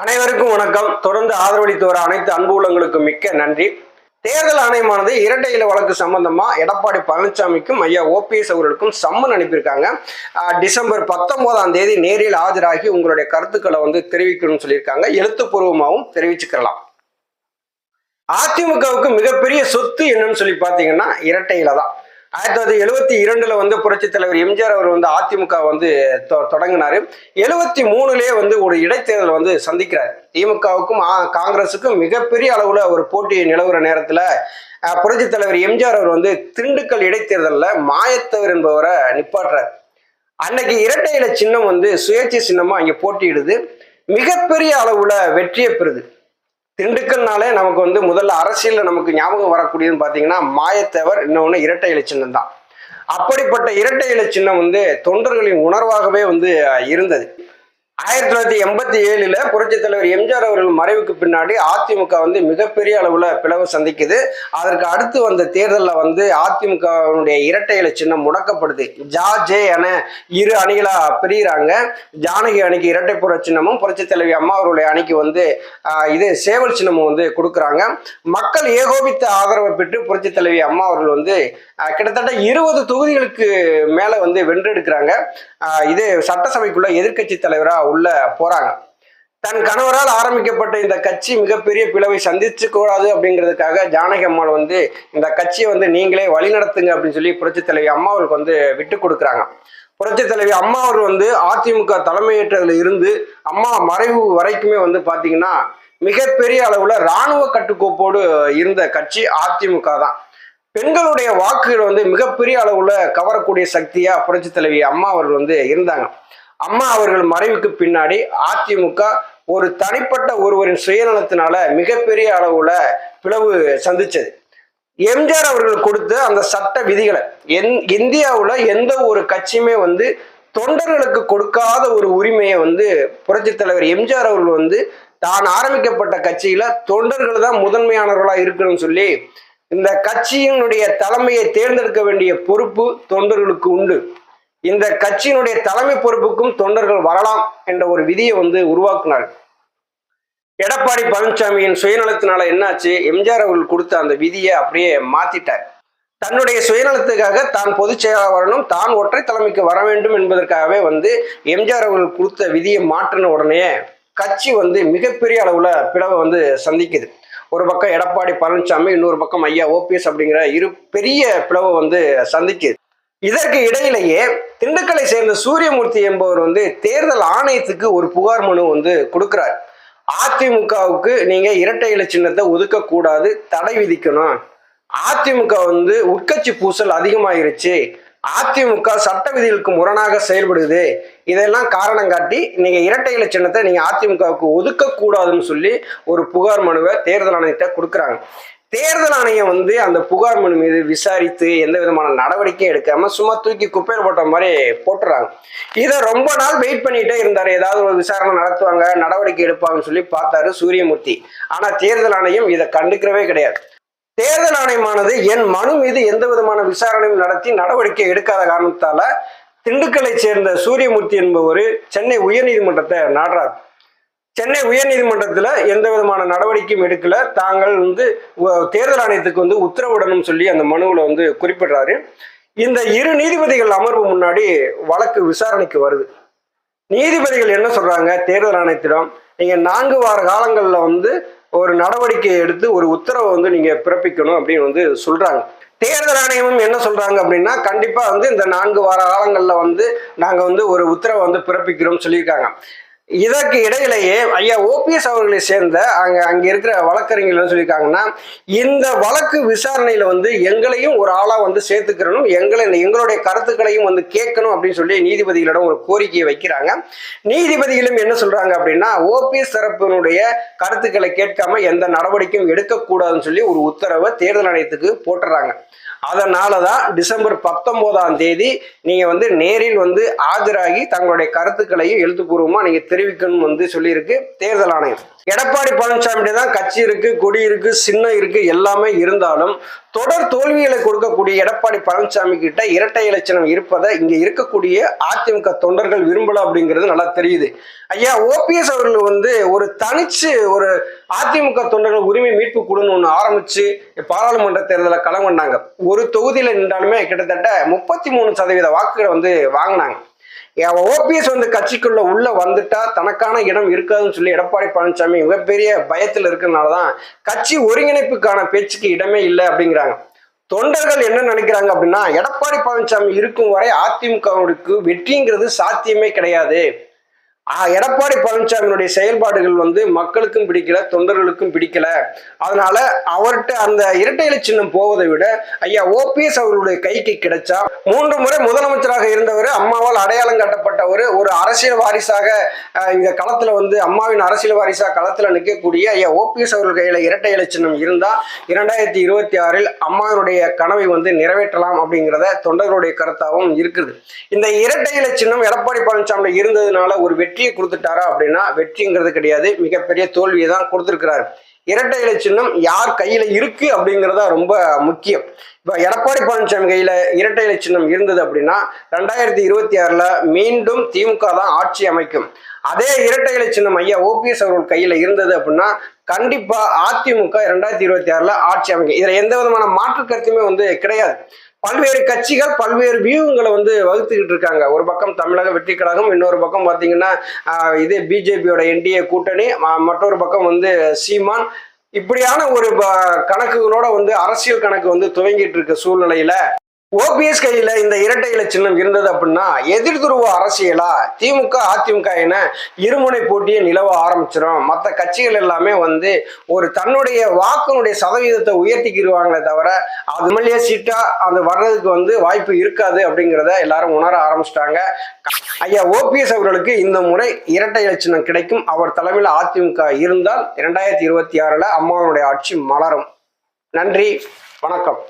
அனைவருக்கும் வணக்கம். தொடர்ந்து ஆதரவளித்து வர அனைத்து அன்பு உள்ளங்களுக்கும் மிக்க நன்றி. தேர்தல் ஆணையமானது இரட்டை இல வழக்கு சம்பந்தமா எடப்பாடி பழனிசாமிக்கும் ஐயா ஓபிஎஸ் அவர்களுக்கும் சம்மன் அனுப்பியிருக்காங்க. டிசம்பர் பத்தொன்பதாம் தேதி நேரில் ஆஜராகி உங்களுடைய கருத்துக்களை வந்து தெரிவிக்கணும்னு சொல்லியிருக்காங்க. எழுத்துப்பூர்வமாகவும் தெரிவிச்சுக்கலாம். அதிமுகவுக்கு மிகப்பெரிய சொத்து என்னன்னு சொல்லி பார்த்தீங்கன்னா இரட்டை இலை தான். ஆயிரத்தி தொள்ளாயிரத்தி எழுபத்தி இரண்டுல வந்து புரட்சித் தலைவர் எம்ஜிஆர் அவர் வந்து அதிமுக வந்து தொ- தொடங்கினாரு. எழுபத்தி மூணுலயே வந்து ஒரு இடைத்தேர்தல் வந்து சந்திக்கிறார். திமுகவுக்கும் காங்கிரஸுக்கும் மிகப்பெரிய அளவுல ஒரு போட்டி நிலவுற நேரத்துல புரட்சி புரட்சித் தலைவர் எம்ஜிஆர் அவர் வந்து திண்டுக்கல் இடைத்தேர்தலில் மாயத்தவர் என்பவரை நிப்பாட்டுறார். அன்னைக்கு இரட்டை இலை சின்னம் வந்து சுயேட்சை சின்னமா அங்க போட்டியிடுது. மிகப்பெரிய அளவுல வெற்றியை பெறுது. திண்டுக்கல்னாலே நமக்கு வந்து முதல்ல அரசியலில் நமக்கு ஞாபகம் வரக்கூடியதுன்னு பார்த்தீங்கன்னா மாயத்தேவர் இன்னொன்று இரட்டை இலை சின்னம் தான் அப்படிப்பட்ட இரட்டை இலை சின்னம் வந்து தொண்டர்களின் உணர்வாகவே வந்து இருந்தது. ஆயிரத்தி தொள்ளாயிரத்தி எண்பத்தி ஏழுல புரட்சி தலைவர் எம்ஜிஆர் அவர்கள் மறைவுக்கு பின்னாடி அதிமுக வந்து மிகப்பெரிய அளவுல பிளவு சந்திக்குது. அதற்கு அடுத்து வந்த தேர்தலில் வந்து அதிமுகவுடைய இரட்டை இலை சின்னம் முடக்கப்படுது. ஜா ஜே என இரு அணிகளா பிரிகிறாங்க ஜானகி அணிக்கு இரட்டைப்புற சின்னமும் புரட்சி தலைவி அம்மா அவருடைய அணிக்கு வந்து இது சேவல் சின்னமும் வந்து கொடுக்குறாங்க. மக்கள் ஏகோபித்த ஆதரவை பெற்று புரட்சித் தலைவி அம்மா அவர்கள் வந்து கிட்டத்தட்ட இருபது தொகுதிகளுக்கு மேல வந்து வென்றெடுக்கிறாங்க. இது சட்டசபைக்குள்ள எதிர்க்கட்சி தலைவரா உள்ள போறாங்க. தன் கணவரால் ஆரம்பிக்கப்பட்ட இந்த கட்சி மிகப்பெரிய பிளவை சந்திச்சு கூடாது அப்படிங்கிறதுக்காக ஜானகி அம்மாள் வந்து இந்த கட்சியை வந்து நீங்களே வழிநடத்துங்க அப்படின்னு சொல்லி புரட்சித் தலைவி அம்மா அவருக்கு வந்து விட்டு கொடுக்குறாங்க. புரட்சித் தலைவி அம்மா அவர் வந்து அதிமுக தலைமையேற்றதுல இருந்து அம்மா மறைவு வரைக்குமே வந்து பாத்தீங்கன்னா மிகப்பெரிய அளவுல இராணுவ கட்டுக்கோப்போடு இருந்த கட்சி அதிமுக தான். பெண்களுடைய வாக்குகள் வந்து மிகப்பெரிய அளவுல கவரக்கூடிய சக்தியா புரட்சித் தலைவி அம்மா அவர்கள் வந்து இருந்தாங்க. அம்மா அவர்கள் மறைவுக்கு பின்னாடி அதிமுக ஒரு தனிப்பட்ட ஒருவரின் சுயநலத்தினால மிகப்பெரிய அளவுல பிளவு சந்திச்சது. எம்ஜிஆர் அவர்கள் கொடுத்த அந்த சட்ட விதிகளை எந் இந்தியாவுல எந்த ஒரு கட்சியுமே வந்து தொண்டர்களுக்கு கொடுக்காத ஒரு உரிமையை வந்து புரட்சித் தலைவர் எம்ஜிஆர் அவர்கள் வந்து தான் ஆரம்பிக்கப்பட்ட கட்சியில தொண்டர்கள் தான் முதன்மையானவர்களா இருக்கணும்னு சொல்லி இந்த கட்சியினுடைய தலைமையை தேர்ந்தெடுக்க வேண்டிய பொறுப்பு தொண்டர்களுக்கு உண்டு. இந்த கட்சியினுடைய தலைமை பொறுப்புக்கும் தொண்டர்கள் வரலாம் என்ற ஒரு விதியை வந்து உருவாக்குனார் எடப்பாடி பழனிசாமியின் சுயநலத்தினால என்னாச்சு? எம்ஜிஆர் அவர்கள் கொடுத்த அந்த விதியை அப்படியே மாத்திட்டார். தன்னுடைய சுயநலத்துக்காக தான் பொதுச் செயலாளர் வரணும் தான் ஒற்றை தலைமைக்கு வர வேண்டும் என்பதற்காகவே வந்து எம்ஜிஆர் அவர்கள் கொடுத்த விதியை மாற்றின உடனே கட்சி வந்து மிகப்பெரிய அளவுல பிளவை வந்து சந்திக்குது. ஒரு பக்கம் எடப்பாடி பழனிசாமி இன்னொரு பக்கம் ஐயா ஓபிஎஸ் அப்படிங்கிற இரு பெரிய பிளவை வந்து சந்திக்குது. இதற்கு இடையிலேயே திண்டுக்கலை சேர்ந்த சூரியமூர்த்தி என்பவர் வந்து தேர்தல் ஆணையத்துக்கு ஒரு புகார் மனு வந்து கொடுக்கிறார். அதிமுகவுக்கு நீங்க இரட்டை இலை சின்னத்தை ஒதுக்கக்கூடாது தடை விதிக்கணும். அதிமுக வந்து உட்கட்சி பூசல் அதிகமாயிருச்சு. அதிமுக சட்ட விதிகளுக்கு முரணாக செயல்படுது. இதெல்லாம் காரணம் காட்டி நீங்க இரட்டை இலை சின்னத்தை நீங்க அதிமுகவுக்கு ஒதுக்க கூடாதுன்னு சொல்லி ஒரு புகார் மனுவை தேர்தல் ஆணையத்தை கொடுக்குறாங்க. தேர்தல் ஆணையம் வந்து அந்த புகார் மனு மீது விசாரித்து எந்த விதமான நடவடிக்கையும் எடுக்காம சும்மா தூக்கி குப்பையில் போட்ட மாதிரி போட்டுறாங்க. இதை ரொம்ப நாள் வெயிட் பண்ணிட்டே இருந்தார். ஏதாவது ஒரு விசாரணை நடத்துவாங்க நடவடிக்கை எடுப்பாங்கன்னு சொல்லி பார்த்தாரு சூரியமூர்த்தி. ஆனா தேர்தல் ஆணையம் இதை கண்டுக்கிறவே கிடையாது. தேர்தல் ஆணையமானது என் மனு மீது எந்த விதமான விசாரணையும் நடத்தி நடவடிக்கை எடுக்காத காரணத்தால திண்டுக்கலை சேர்ந்த சூரியமூர்த்தி என்பவர் சென்னை உயர்நீதிமன்றத்தை நாடுறார். சென்னை உயர்நீதிமன்றத்தில் எந்த விதமான நடவடிக்கையும் எடுக்கல. தாங்கள் வந்து தேர்தல் ஆணையத்துக்கு வந்து உத்தரவிடணும்னு சொல்லி அந்த மனுவில் வந்து குறிப்பிடுறாரு. இந்த இரு நீதிபதிகள் அமர்வு முன்னாடி வழக்கு விசாரணைக்கு வருது. நீதிபதிகள் என்ன சொல்றாங்க? தேர்தல் ஆணையத்திடம். நீங்க நான்கு வார காலங்களில் வந்து ஒரு நடவடிக்கை எடுத்து ஒரு உத்தரவை வந்து நீங்க பிறப்பிக்கணும் அப்படின்னு வந்து சொல்றாங்க. தேர்தல் ஆணையமும் என்ன சொல்றாங்க அப்படின்னா கண்டிப்பா வந்து இந்த நான்கு வார காலங்கள்ல வந்து நாங்க வந்து ஒரு உத்தரவை வந்து பிறப்பிக்கிறோம் சொல்லியிருக்காங்க. இதற்கு இடையிலேயே ஐயா ஓபிஎஸ் அவர்களை சேர்ந்த அங்க அங்க இருக்கிற வழக்கறிஞர்கள் என்ன சொல்லியிருக்காங்கன்னா இந்த வழக்கு விசாரணையில வந்து எங்களையும் ஒரு ஆளா வந்து சேர்த்துக்கிறணும் எங்களை எங்களுடைய கருத்துக்களையும் வந்து கேட்கணும் அப்படின்னு சொல்லி நீதிபதிகளிடம் ஒரு கோரிக்கையை வைக்கிறாங்க. நீதிபதிகளும் என்ன சொல்றாங்க அப்படின்னா ஓபிஎஸ் தரப்பினுடைய கருத்துக்களை கேட்காம எந்த நடவடிக்கையும் எடுக்கக்கூடாதுன்னு சொல்லி ஒரு உத்தரவை தேர்தல் ஆணையத்துக்கு போட்டுறாங்க. அதனால தான் டிசம்பர் பத்தொன்பதாம் தேதி நீங்க வந்து நேரில் வந்து ஆஜராகி தங்களுடைய கருத்துக்களையும் எழுத்துப்பூர்வமாக நீங்க தெரிவிக்கணும்னு வந்து சொல்லியிருக்கு தேர்தல் ஆணையம். எடப்பாடி பழனிசாமி தான் கட்சி இருக்கு கொடி இருக்கு சின்னம் இருக்கு எல்லாமே இருந்தாலும் தொடர் தோல்விகளை கொடுக்கக்கூடிய எடப்பாடி பழனிசாமி கிட்ட இரட்டை இலட்சணம் இருப்பதை இங்க இருக்கக்கூடிய அதிமுக தொண்டர்கள் விரும்பல அப்படிங்கிறது நல்லா தெரியுது. ஐயா ஓபிஎஸ் அவர்கள் வந்து ஒரு தனிச்சு ஒரு அதிமுக தொண்டர்கள் உரிமை மீட்பு குழுன்னு ஒன்று ஆரம்பிச்சு பாராளுமன்ற தேர்தலில் களம் பண்ணாங்க ஒரு தொகுதியில் நின்றாலுமே கிட்டத்தட்ட முப்பத்தி மூணு சதவீத வாக்குகளை வந்து வாங்கினாங்க. ஓபிஎஸ் வந்து கட்சிக்குள்ள உள்ள வந்துட்டா தனக்கான இடம் இருக்காதுன்னு சொல்லி எடப்பாடி பழனிசாமி மிகப்பெரிய பயத்தில் இருக்கிறதுனால தான் கட்சி ஒருங்கிணைப்புக்கான பேச்சுக்கு இடமே இல்லை அப்படிங்கிறாங்க. தொண்டர்கள் என்ன நினைக்கிறாங்க அப்படின்னா எடப்பாடி பழனிசாமி இருக்கும் வரை அதிமுகவுக்கு வெற்றிங்கிறது சாத்தியமே கிடையாது. எடப்பாடி பழனிசாமியினுடைய செயல்பாடுகள் வந்து மக்களுக்கும் பிடிக்கல தொண்டர்களுக்கும் பிடிக்கல. அதனால அவர்கிட்ட அந்த இரட்டை சின்னம் போவதை விட ஐயா ஓபிஎஸ் அவர்களுடைய கைக்கு கிடைச்சா மூன்று முறை முதலமைச்சராக இருந்தவர் அம்மாவால் அடையாளம் காட்டப்பட்டவர் ஒரு அரசியல் வாரிசாக ஆஹ் இந்த களத்துல வந்து அம்மாவின் அரசியல் வாரிசாக களத்துல நிற்கக்கூடிய ஐயா ஓபிஎஸ் அவர்கள் கையில இரட்டை இலை சின்னம் இருந்தா இரண்டாயிரத்தி இருபத்தி ஆறில் அம்மாவினுடைய கனவை வந்து நிறைவேற்றலாம் அப்படிங்கிறத தொண்டர்களுடைய கருத்தாகவும் இருக்குது. இந்த இரட்டை இலை சின்னம் எடப்பாடி பழனிசாமி இருந்ததுனால ஒரு வெற்றியை கொடுத்துட்டாரா அப்படின்னா வெற்றிங்கிறது கிடையாது. மிகப்பெரிய தோல்வியை தான் கொடுத்துருக்கிறாரு. இரட்டை இலை சின்னம் யார் கையில இருக்கு அப்படிங்கிறதா ரொம்ப முக்கியம். இப்போ எடப்பாடி பழனிசாமி கையில இரட்டை இலை சின்னம் இருந்தது அப்படின்னா ரெண்டாயிரத்தி இருபத்தி ஆறுல மீண்டும் திமுக தான் ஆட்சி அமைக்கும். அதே இரட்டை இலை சின்னம் ஐயா ஓபிஎஸ் அவர்கள் கையில இருந்தது அப்படின்னா கண்டிப்பா அதிமுக ரெண்டாயிரத்தி இருபத்தி ஆறுல ஆட்சி அமைக்கும். இதுல எந்த விதமான மாற்று கருத்துமே வந்து கிடையாது. பல்வேறு கட்சிகள் பல்வேறு வியூகங்களை வந்து வகுத்துக்கிட்டு இருக்காங்க. ஒரு பக்கம் தமிழக வெற்றி கழகம் இன்னொரு பக்கம் பார்த்தீங்கன்னா இது பிஜேபியோட என்டிஏ கூட்டணி மற்றொரு பக்கம் வந்து சீமான். இப்படியான ஒரு ப- கணக்குகளோட வந்து அரசியல் கணக்கு வந்து துவங்கிட்டு இருக்க சூழ்நிலையில ஓபிஎஸ் கையில இந்த இரட்டை இலை சின்னம் இருந்தது அப்படின்னா எதிர் துருவ அரசியலா திமுக அதிமுக என இருமுனை போட்டியை நிலவ ஆரம்பிச்சிடும் மற்ற கட்சிகள் எல்லாமே வந்து ஒரு தன்னுடைய வாக்கினுடைய சதவீதத்தை உயர்த்திக்கிடுவாங்களே தவிர அது எம்எல்ஏ சீட்டா அந்த வர்றதுக்கு வந்து வாய்ப்பு இருக்காது அப்படிங்கிறத எல்லாரும் உணர ஆரம்பிச்சிட்டாங்க. ஐயா ஓபிஎஸ் அவர்களுக்கு இந்த முறை இரட்டை இலை சின்னம் கிடைக்கும். அவர் தலைமையில் அதிமுக இருந்தால் இரண்டாயிரத்தி இருபத்தி ஆறுல அம்மாவனுடைய ஆட்சி மலரும். நன்றி வணக்கம்.